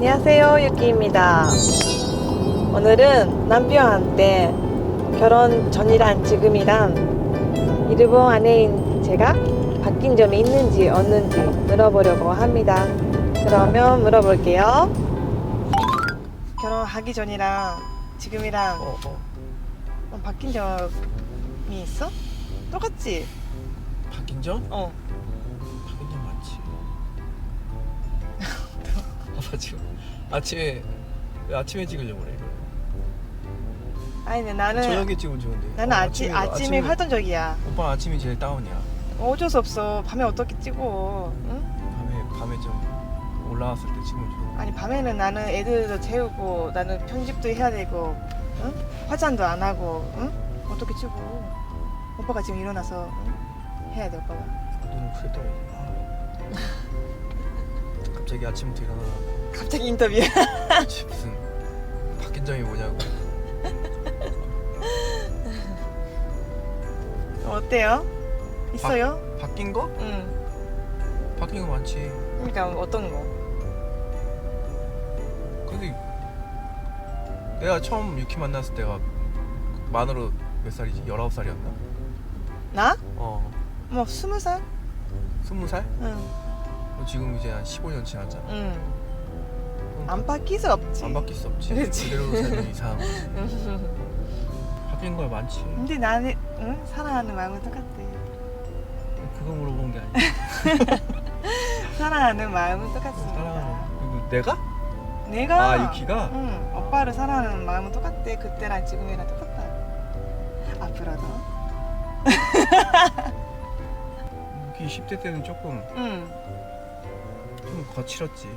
안녕하세요 유키입니다 오늘은 남편한테 결혼 전이랑 지금이랑 일본 아내인 제가 바뀐 점이 있는지 없는지 물어보려고 합니다 그러면 물어볼게요 결혼하기 전이랑 지금이랑 어, 어. 뭐 바뀐 점이 있어? 똑같지? 바뀐 점? 어 봐봐 지금 아침에 왜 아침에 찍으려고 그래. 아니 근데 나는 저녁에 찍으면 좋은데. 나는 어, 아침, 아침에 활동적이야 오빠 아침이 제일 다운이야. 어쩔 수 없어 밤에 어떻게 찍어 응? 밤에 밤에 좀 올라왔을 때 찍으면 좋아. 아니 밤에는 나는 애들도 재우고 나는 편집도 해야 되고 응? 화장도 안 하고 응? 어떻게 찍어 오빠가 지금 일어나서 응? 해야 돼 오빠가 눈을 크게. 아. 갑자기 아침부터 일어나. 갑자기 인터뷰 씨, 무슨 바뀐 점이 뭐냐고. 어때요? 있어요? 바뀐 거? 응 바뀐 거 많지. 그러니까 어떤 거? 근데 내가 처음 유키 만났을 때가 만으로 몇 살이지? 19살이었나? 나? 어. 뭐 스무 살? 20살? 응 지금 이제 한 15년 지났잖아. 응. 안 바뀔 수 없지 안 바뀔 수 없지. 그렇지. 그대로 살는 이상 바뀐 거 많지. 근데 나는 응? 사랑하는 마음은 똑같아 그거 물어본 게 아니야. 사랑하는 마음은 똑같습니다 사랑하는. 그리고 내가? 내가 아, 유키가? 응 오빠를 사랑하는 마음은 똑같아 그때랑 지금이랑 똑같다 앞으로도 유키 10대 때는 조금 응 좀 거칠었지.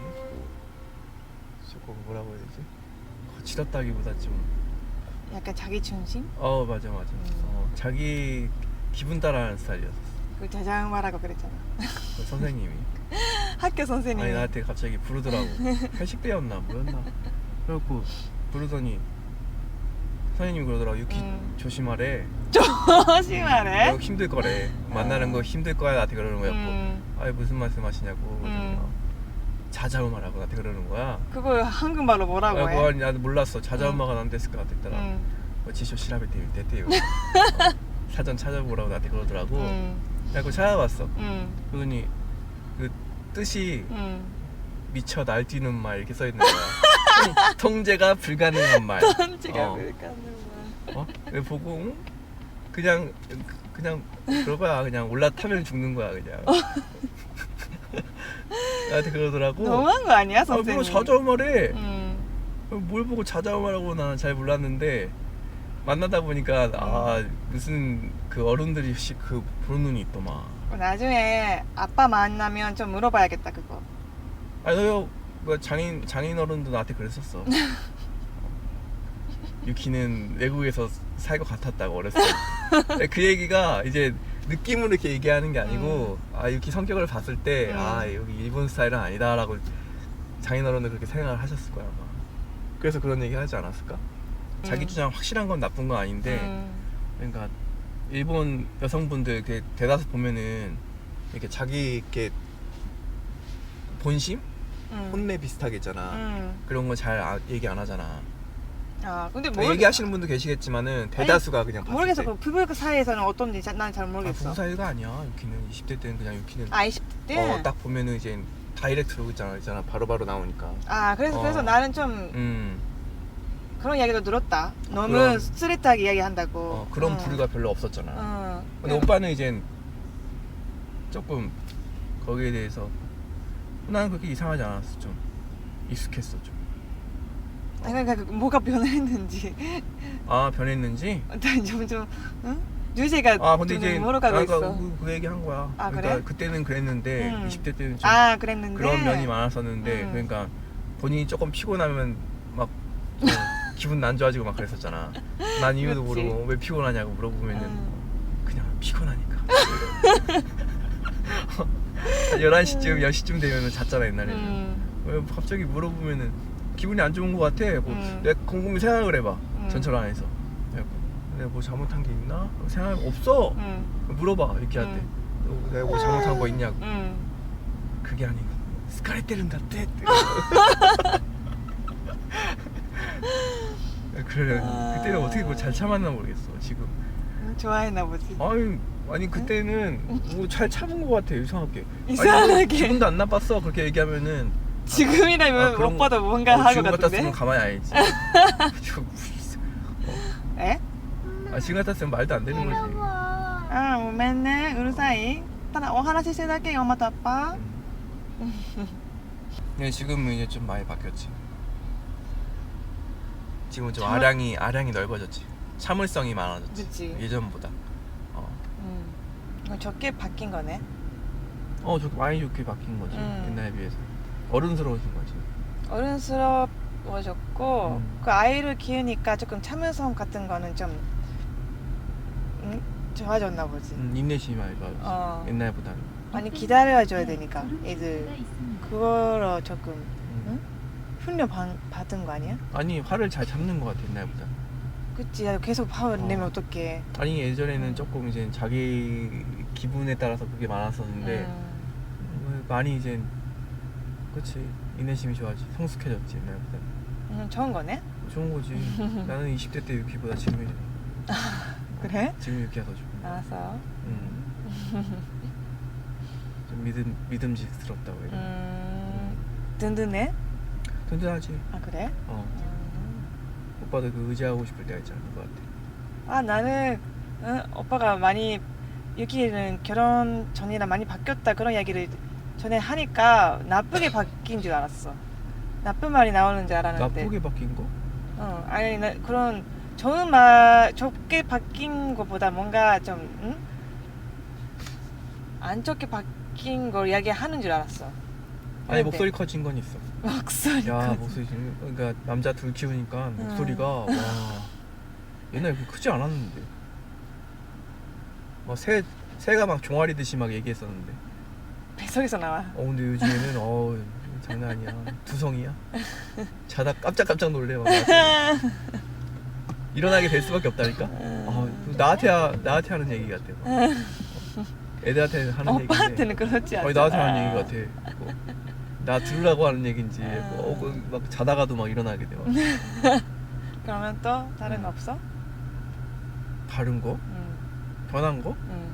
조금 뭐라고 해야 되지? 거칠었다기보다 좀. 약간 자기 중심 어 맞아 맞아. 어, 자기 기분 따라하는 스타일이었어. 그 자장마라고 그랬잖아 그 선생님이. 학교 선생님이 아니 나한테 갑자기 부르더라고 회식 때였나 뭐였나 그래갖고 부르더니 선생님이 그러더라고 유키 음. 조심하래 조심하래 너 힘들 거래 만나는 거 힘들 거야 나한테 그러는 거였고 음, 아니 무슨 말씀하시냐고 음. 음. 자자음하라고 나한테 그러는 거야 그거 한국말로 뭐라고 아이고 해? 아니 나도 몰랐어 자자음마가 난 됐을 것 같았더라 응, 뭐 지쇼 시라베 때문에 됐대요 사전 찾아보라고 나한테 그러더라고 응, 그래갖고 찾아봤어 응, 그러더니 그 뜻이 응. 미쳐 날뛰는 말 이렇게 써 있는 거야. 통- 통제가 불가능한 말. ton지가 어. 불가능한 어? 왜 보고 응? 그냥 그냥 그러봐 그냥 올라타면 죽는 거야 그냥. 나한테 그러더라고. 너무한 거 아니야 아, 선생님? 뭐 자자우말해. 응, 뭘 보고 자자우말하고 나는 잘 몰랐는데 만나다 보니까 아 무슨 그 어른들이 혹시 그 보는 눈이 있더만. 나중에 아빠 만나면 좀 물어봐야겠다 그거 아니 너뭐 장인 장인 어른도 나한테 그랬었어. 유키는 외국에서 살 것 같았다고 어렸을 때. 그 얘기가 이제 느낌으로 이렇게 얘기하는 게 아니고 아 유키 성격을 봤을 때 음. 아 여기 일본 스타일은 아니다라고 장인 어른은 그렇게 생각을 하셨을 거야 아마. 그래서 그런 얘기 하지 않았을까? 자기 음. 주장 확실한 건 나쁜 건 아닌데 응, 그러니까 일본 여성분들 이렇게 대다수 보면은 이렇게 자기 이렇게 본심 응, 혼내 비슷하게 있잖아. 응. 그런 거 잘 얘기 안 하잖아. 아 근데 뭐 모르... 얘기하시는 분도 계시겠지만은 대다수가 그냥 봤을 모르겠어 때. 그 부부 사이에서는 어떤지 난잘 아, 모르겠어 부부 사이가 아니야. 유키는 20대 때는 그냥 유키는 아 20대 때? 어, 딱 보면은 이제 다이렉트로 있잖아. 있잖아. 바로바로 나오니까. 아 그래서 어. 그래서 나는 좀 음. 그런 이야기도 들었다 너무 그런- 스트레이트하게 이야기한다고 어, 그런 응. 부류가 별로 없었잖아. 응. 근데 오빠는 이젠 조금 거기에 대해서 나는 그렇게 이상하지 않았어. 좀 익숙했어 좀. 아니 그러니까 그 뭐가 변했는지 아 변했는지? 난 점점 응? 유세가 아 근데 좀 이제 멀어가고 아까 있어 그, 그 얘기 한 거야. 아, 그러니까? 그때는 그랬는데 음. 20대 때는 좀 아 그랬는데 그런 면이 많았었는데 음. 그러니까 본인이 조금 피곤하면 막좀 기분 안 좋아지고 막 그랬었잖아. 난 이유도 그렇지. 모르고 왜 피곤하냐고 물어보면은 응. 그냥 피곤하니까. 한 11시쯤 10시쯤 되면은 잤잖아 옛날에는. 음. 왜 갑자기 물어보면은 기분이 안 좋은 것 같아. 뭐 음. 내가 곰곰이 생각을 해봐. 음. 전철 안에서. 내가, 네, 뭐 잘못한 게 있나? 생각 없어. 음. 물어봐 이렇게 음. 한대. 내가 뭐 잘못한 거 있냐고. 음. 그게 아니고 스카레테른다 떼. 네, 그래 아... 그때는 어떻게 그걸 잘 참았나 모르겠어 지금. 음, 좋아했나 보지. 아니 아니 그때는 뭐 잘 참은 것 같아 이상하게. 뭐 이상하게. 아니, 기분도 안 나빴어 그렇게 얘기하면은. 지금이라면 아, 그런 못 거- 봐도 뭔가 어, 할 것 지금 같은데? 같았으면 가만히 안 있지. 이거 어? 에? 아 지금 같았으면 말도 안 되는 거지. 아, 맨날 우리 사이. 오 하나씩 세다게 엄마 또 아빠. 근데 음. 네, 지금은 이제 좀 많이 바뀌었지. 지금은 좀 참... 아량이 아량이 넓어졌지. 참을성이 많아졌지. 그치. 예전보다. 어. 음. 어, 적게 바뀐 거네. 어, 저 많이 좋게 바뀐 거지. 음. 옛날에 비해서. 어른스러워진 거지. 어른스러워졌고 음. 그 아이를 키우니까 조금 참을성 같은 거는 좀 음, 좋아졌나 보지. 음, 인내심이 많이 좋아졌지. 어. 옛날보다는. 많이 기다려줘야 되니까 애들 그거로 조금 음. 응? 훈련 받, 받은 거 아니야? 아니 화를 잘 잡는 것 같아 옛날보다. 그치 야, 계속 화를 어. 내면 어떡해 아니 예전에는 조금 이제 자기 기분에 따라서 그게 많았었는데 음. 음, 많이 이제 그렇지 인내심이 좋아지 성숙해졌지 옛날보다. 음, 좋은 거네 좋은 거지. 나는 20대 때 유키보다 지금이 그래? 지금 유키가 더 거야. 알았어 음. 좀 믿음 믿음직스럽다고 해야 되나? 음, 든든해? 든든하지. 아 그래? 어. 음. 오빠도 그 의지하고 싶을 때가 있잖아. 같아. 아 나는 응, 오빠가 많이 유키는 결혼 전이랑 많이 바뀌었다 그런 이야기를 전에 하니까 나쁘게 바뀐 줄 알았어 나쁜 말이 나오는 줄 알았는데 나쁘게 바뀐 거? 어, 아니 나 그런 좋은 말 좋게 바뀐 것보다 뭔가 좀 응? 안 좋게 바뀐 걸 이야기하는 줄 알았어. 아니 근데 목소리 커진 건 있어. 목소리 야 커지. 목소리 지금 그러니까 남자 둘 키우니까 목소리가 와 옛날에 그렇게 크지 않았는데. 막새 새가 막 종아리 듯이 막 얘기했었는데. 뱃속에서 나와. 어 근데 요즘에는 어 장난 아니야. 두성이야. 자다 깜짝깜짝 놀래 막. 나한테. 일어나게 될 수밖에 없다니까. 아, 나한테 하- 나한테 하는 얘기 같아. 막. 어, 애들한테 하는 얘기인데. 오빠한테는 그렇지 않아. 아니 나한테 하는 얘기 같아. 뭐, 나 들으라고 하는 얘긴지 아. 어, 그막 자다가도 막 일어나게 돼. 막. 그러면 또 다른 음. 거 없어? 다른 거? 응. 변한 거? 응.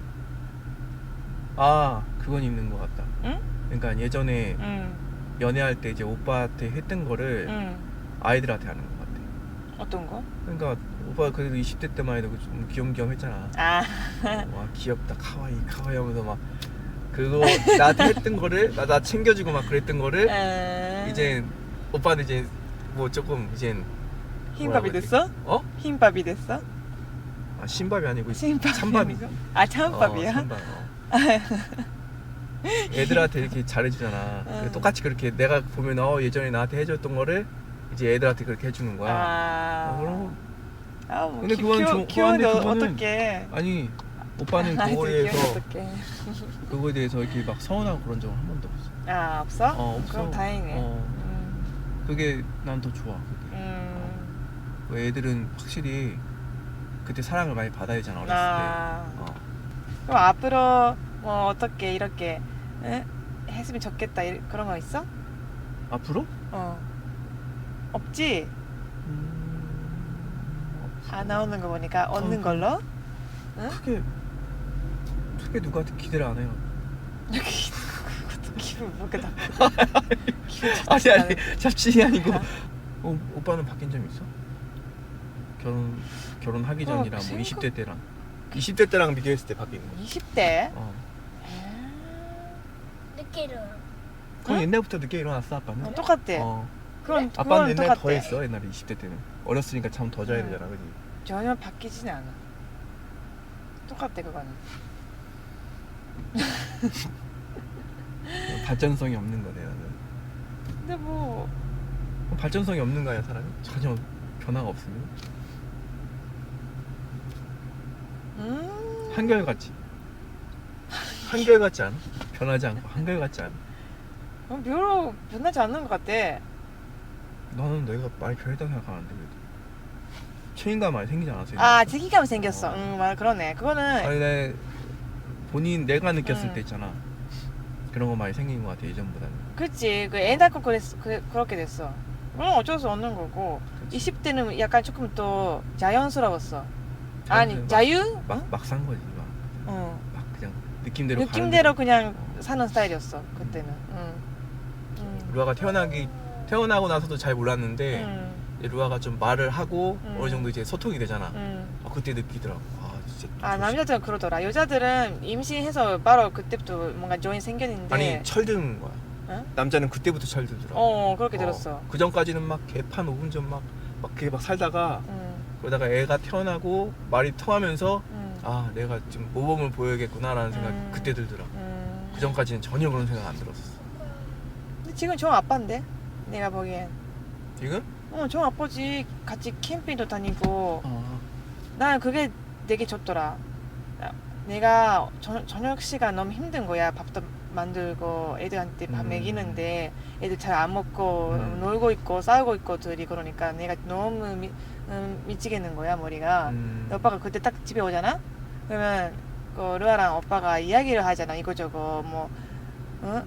아 그건 있는 것 같다. 응? 그러니까 예전에 응. 연애할 때 이제 오빠한테 했던 거를 응. 아이들한테 하는 것 같아. 어떤 거? 그러니까 오빠 그래도 20대 때만 해도 좀 귀염귀염 했잖아. 아. 와 귀엽다 카와이 카와이 하면서 막 그거 나한테 했던 거를 나, 나 챙겨주고 막 그랬던 거를 음. 이제 오빠는 이제 뭐 조금 이제 흰밥이 뭐라고 해야 됐어? 어? 흰밥이 됐어? 아, 신밥이 아니고 신밥이 찬밥이. 아니고? 아 찬밥이야? 어, 찬밥. 어. 애들한테 이렇게 잘해주잖아. 응. 똑같이 그렇게 내가 보면 어 예전에 나한테 해줬던 거를 이제 애들한테 그렇게 해주는 거야. 아. 어, 그럼 아, 뭐 근데 키- 그건 키워, 키우는데 그건데 그거는 어떻게? 아니 오빠는 그거에 대해서 어떡해. 그거에 대해서 이렇게 막 서운하고 그런 적은 한 번도 없어. 아 없어? 어 없어. 그럼 다행이네. 어, 음. 그게 난 더 좋아. 그게. 음. 그 애들은 확실히 그때 사랑을 많이 받아야 되잖아 어렸을 아. 때. 어. 그럼 앞으로 뭐 어떻게 이렇게 응? 했으면 좋겠다 이- 그런 거 있어? 앞으로? 어. 없지? 음, 안 나오는 거 보니까 얻는 어, 걸로? 크게 크게 누구한테 기대를 안 해요. 그것도 기분 나. 기분 아니 좋지 아니 않아. 잡신이 아니고 어, 오빠는 바뀐 점 있어? 결혼 결혼하기 어, 전이랑 뭐 생각- 20대 때랑 20대 때랑 비교했을 때 바뀐 거. 20대? 어. 늦게 일어나. 그건 응? 옛날부터 늦게 일어났어 아빠는. 어, 똑같대. 어. 그건 아빠는 그건 옛날에 똑같대. 더 했어 옛날에 20대 때는 어렸으니까 잠 더 자야 응. 되잖아 그지? 전혀 바뀌지는 않아. 똑같대 그거는. 발전성이 없는 거네 나는. 근데 뭐 그럼 발전성이 없는 거 아니야 사람이? 전혀 변화가 없으면 음. 한결같지. 한결같지 않아? 변하지 않고 한결같지 않아? 어, 별로 변하지 않는 것 같아. 나는 내가 많이 변했다고 생각하는데 그래도 책임감 많이 생기지 않았어? 아 책임감 생겼어. 응, 맞아 그러네. 그거는 아니 내 본인 내가 느꼈을 응. 때 있잖아 그런 거 많이 생긴 것 같아 예전보다는 그렇지. 그애 낳고 그랬 그, 그렇게 됐어. 그럼 어쩔 수 없는 거고. 20대는 약간 조금 또 자연스러웠어. 아니 막- 자유? 막, 막산 거지 막, 어. 막 느낌대로 느낌대로 그냥 사는 스타일이었어 그때는. 거지. 루아가 태어나기 태어나고 나서도 잘 몰랐는데 응. 이제 루아가 좀 말을 하고 음. 어느 정도 이제 소통이 되잖아 응. 아, 그때 느끼더라고 아 진짜 아 조심- 남자들은 그러더라. 여자들은 임신해서 바로 그때부터 뭔가 조인 생겼는데. 아니 철드는 거야 응? 남자는 그때부터 철들더라고 어 그렇게 들었어. 그 전까지는 막 개판 5분 전 막 막 그게 막 살다가 응. 그러다가 애가 태어나고 말이 통하면서 응. 아 내가 지금 모범을 보여야겠구나라는 생각 음. 그때 들더라 응. 그 전까지는 전혀 그런 생각 안 들었어 근데 지금 종 아빠인데 내가 보기엔. 지금? 어, 종 아빠지. 같이 캠핑도 다니고. 어. 난 그게 되게 좋더라. 나- 내가 저, 저녁 시간 너무 힘든 거야. 밥도 만들고 애들한테 밥 음. 먹이는데 애들 잘 안 먹고 음. 놀고 있고 싸우고 있고 둘이 그러니까 내가 너무 미, 음, 미치겠는 거야 머리가. 음. 오빠가 그때 딱 집에 오잖아. 그러면 그 르아랑 오빠가 이야기를 하잖아. 이거저거 뭐 어?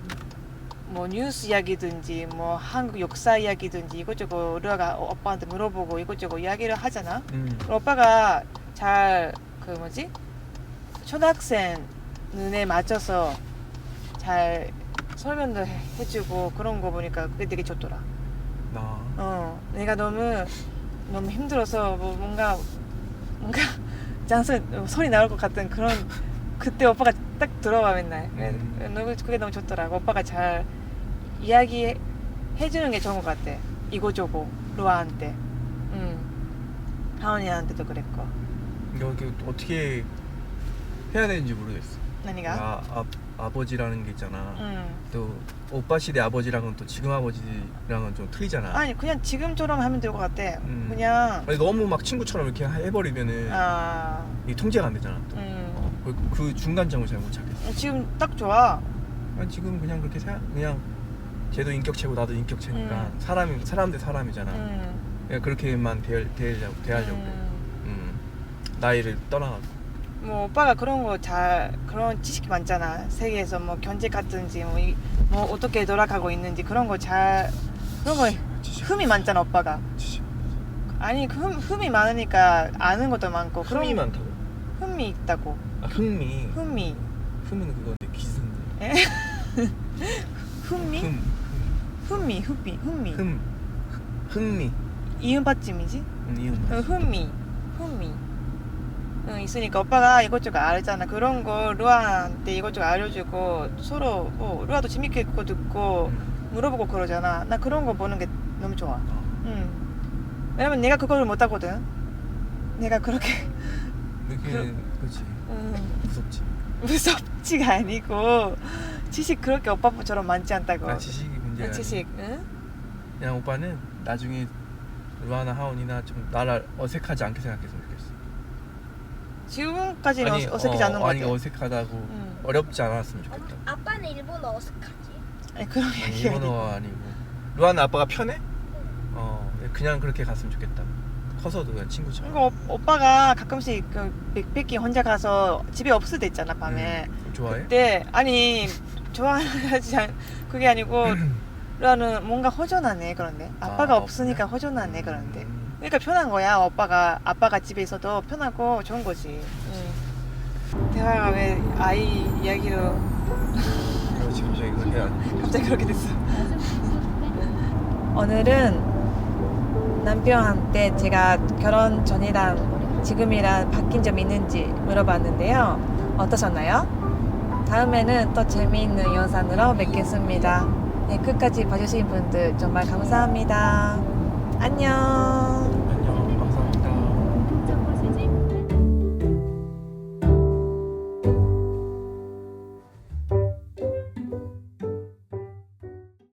뭐 뉴스 이야기든지 뭐 한국 역사 이야기든지 이것저것 르아가 오빠한테 물어보고 이것저것 이야기를 하잖아. 음. 오빠가 잘 그 뭐지 초등학생 눈에 맞춰서 잘 설명도 해- 해주고 그런 거 보니까 그게 되게 좋더라. 나 어, 내가 너무 너무 힘들어서 뭐 뭔가 뭔가 장소 소리 나올 것 같은 그런 그때 오빠가 딱 들어와 맨날. 그래, 음. 너무 그게 너무 좋더라고. 오빠가 잘 이야기 해주는 게 좋은 것 같아. 이거저거 루아한테. 응. 하원이한테도 그랬고. 여기 어떻게 해야 되는지 모르겠어 나니가? 아, 아, 아버지라는 게 있잖아 응. 또 오빠 시대 아버지랑은 또 지금 아버지랑은 좀 틀리잖아 아니 그냥 지금처럼 하면 될 것 같아. 음. 그냥 아니, 너무 막 친구처럼 이렇게 해버리면은 아, 이게 통제가 안 되잖아 또. 음. 어, 그, 그 중간점을 잘 못 찾겠어 지금 딱 좋아. 아니, 지금 그냥 그렇게 생각 그냥 쟤도 인격체고 나도 인격체니까 음. 사람이 사람 대 사람이잖아 응. 그냥 그렇게만 대하, 대하려고, 대하려고 그래. 음. 음. 나이를 떠나가고 뭐 오빠가 그런 거 잘 그런 지식이 많잖아. 세계에서 뭐 경제 같은지 뭐, 이, 뭐 어떻게 돌아가고 있는지 그런 거 잘 그런 거 흠이 많잖아 오빠가. 아니 그 흠, 흠이 많으니까 아는 것도 많고 그런 흠이 많다고? 흠이 있다고. 아 흥미 흠이. 흠은 그건데 기승 에? 흠미 흠 흠미 흠미 흠미 흠. 흥미 이음 받침이지? 응, 이응 어, 흠미 흠미 응, 있으니까 오빠가 이것저것 알잖아 그런 거 루아한테 이것저것 알려주고 서로 뭐 루아도 재밌게 그거 듣고 음. 물어보고 그러잖아. 나 그런 거 보는 게 너무 좋아. 어. 응. 왜냐면 내가 그걸 못 하거든. 내가 그렇게 이렇게 그렇지 음, 무섭지 무섭지가 아니고 지식 그렇게 오빠처럼 많지 않다고. 아 지식이 문제가 아, 지식. 응? 그냥 오빠는 나중에 루아나 하원이나 좀 나를 어색하지 않게 생각했으면 좋겠어 지금까지는 아니, 어, 어색하지 어, 않은 것 아니 같아. 어색하다고 응. 어렵지 않았으면 좋겠다 엄- 아빠는 일본어 어색하지? 아니 그런 아니, 얘기 아니. 일본어가 아니고 루아는 아빠가 편해? 어 그냥 그렇게 갔으면 좋겠다 커서도 그냥 친구처럼 이거 오- 오빠가 가끔씩 그 백백기 혼자 가서 집에 없을 때 있잖아 밤에. 음, 좋아해? 그때 아니 좋아하지 않 그게 아니고 루아는 뭔가 허전하네 그런데 아빠가 아, 없으니까? 허전하네 그런데. 음, 그러니까 편한 거야. 오빠가 아빠가 집에 있어도 편하고 좋은 거지. 응. 대화가 왜 아이 이야기로 그렇지 갑자기 그걸 해야 돼 갑자기 그렇게 됐어. 오늘은 남편한테 제가 결혼 전이랑 지금이랑 바뀐 점 있는지 물어봤는데요. 어떠셨나요? 다음에는 또 재미있는 영상으로 뵙겠습니다. 네, 끝까지 봐주신 분들 정말 감사합니다. 안녕.